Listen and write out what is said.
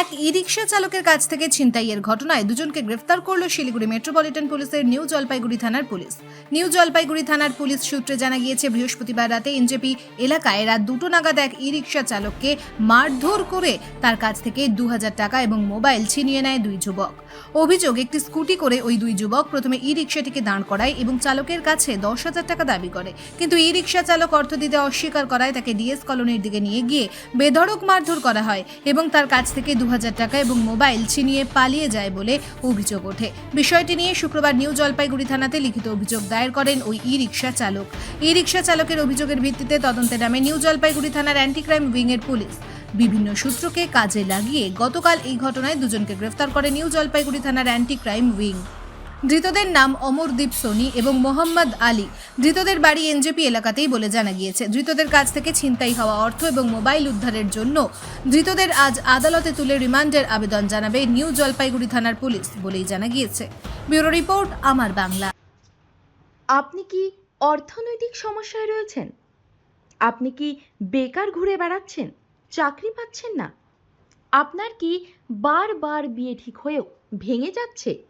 এক ই রিক্সা চালকের কাছ থেকে ছিনতাইয়ের ঘটনায় দুজনকে গ্রেফতার করল শিলিগুড়ি মেট্রোপলিটন পুলিশের নিউ জলপাইগুড়ি থানার পুলিশ। নিউ জলপাইগুড়ি থানার পুলিশ সূত্রে জানা গিয়েছে, বৃহস্পতিবার রাতে এনজেপি এলাকায় রাত দুটো নাগাদ এক ই রিক্সা চালককে মারধর করে তার কাছ থেকে দু হাজার টাকা এবং মোবাইল ছিনিয়ে নেয় দুই যুবক। অভিযোগ, একটি স্কুটি করে ওই দুই যুবক প্রথমে ই রিক্সাটিকে দাঁড় করায় এবং চালকের কাছে দশ হাজার টাকা দাবি করে। কিন্তু ই রিক্সা চালক অর্থ দিতে অস্বীকার করায় তাকে ডিএস কলোনির দিকে নিয়ে গিয়ে বেধড়ক মারধর করা হয় এবং তার কাছ থেকে দু হাজার টাকা এবং মোবাইল ছিনিয়ে পালিয়ে যায় বলে অভিযোগ ওঠে। বিষয়টি নিয়ে শুক্রবার নিউ জলপাইগুড়ি থানাতে লিখিত অভিযোগ দায়ের করেন ওই ই রিক্সা চালক। ই রিক্সা চালকের অভিযোগের ভিত্তিতে তদন্তে নামে নিউ জলপাইগুড়ি থানার অ্যান্টি ক্রাইম উইংয়ের পুলিশ। বিভিন্ন সূত্রকে কাজে লাগিয়ে গতকাল এই ঘটনায় দুজনকে গ্রেফতার করে নিউ জলপাইগুড়ি থানার অ্যান্টি ক্রাইম উইং। ধৃতদের নাম অমরদীপ সোনি এবং মোহাম্মদ আলী। ধৃতদের বাড়ি এনজেপি এলাকাতেই বলে জানা গিয়েছে। ধৃতদের কাছ থেকে ছিনতাই হওয়া অর্থ এবং মোবাইল উদ্ধারের জন্য ধৃতদের আজ আদালতে তুলে রিমান্ডের আবেদন জানাবে নিউ জলপাইগুড়ি থানার পুলিশ বলেই জানা গিয়েছে। ব্যুরো রিপোর্ট, আমার বাংলা। আপনি কি অর্থনৈতিক সমস্যায় রয়েছেন? আপনি কি বেকার ঘুরে বেড়াচ্ছেন? চাকরি পাচ্ছেন না? আপনার কি বারবার বিয়ে ঠিক হয়েও ভেঙে যাচ্ছে?